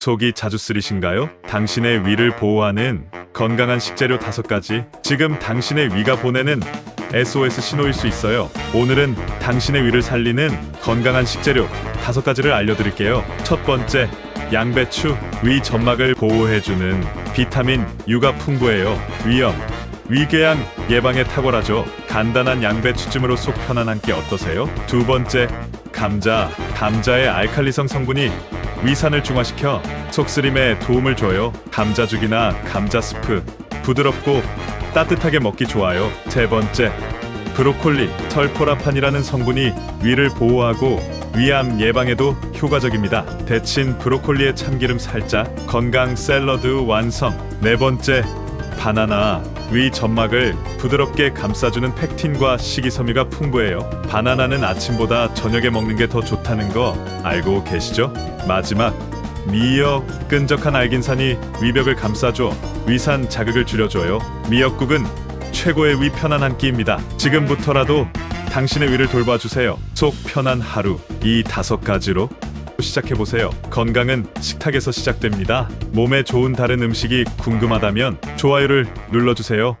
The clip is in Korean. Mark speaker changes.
Speaker 1: 속이 자주 쓰리신가요? 당신의 위를 보호하는 건강한 식재료 다섯 가지. 지금 당신의 위가 보내는 SOS 신호일 수 있어요. 오늘은 당신의 위를 살리는 건강한 식재료 다섯 가지를 알려드릴게요. 첫 번째, 양배추. 위 점막을 보호해주는 비타민 U가 풍부해요. 위염, 위궤양 예방에 탁월하죠. 간단한 양배추찜으로 속 편한 한끼 어떠세요? 두 번째, 감자. 감자의 알칼리성 성분이 위산을 중화시켜 속쓰림에 도움을 줘요. 감자죽이나 감자 스프. 부드럽고 따뜻하게 먹기 좋아요. 세 번째, 브로콜리. 설포라판이라는 성분이 위를 보호하고 위암 예방에도 효과적입니다. 데친 브로콜리에 참기름 살짝. 건강 샐러드 완성. 네 번째, 바나나 위 점막을 부드럽게 감싸주는 팩틴과 식이섬유가 풍부해요. 바나나는 아침보다 저녁에 먹는 게 더 좋다는 거 알고 계시죠? 마지막 미역 끈적한 알긴산이 위벽을 감싸줘 위산 자극을 줄여줘요. 미역국은 최고의 위 편한 한 끼입니다. 지금부터라도 당신의 위를 돌봐주세요. 속 편한 하루 이 다섯 가지로 시작해 보세요. 건강은 식탁에서 시작됩니다. 몸에 좋은 다른 음식이 궁금하다면 좋아요를 눌러주세요.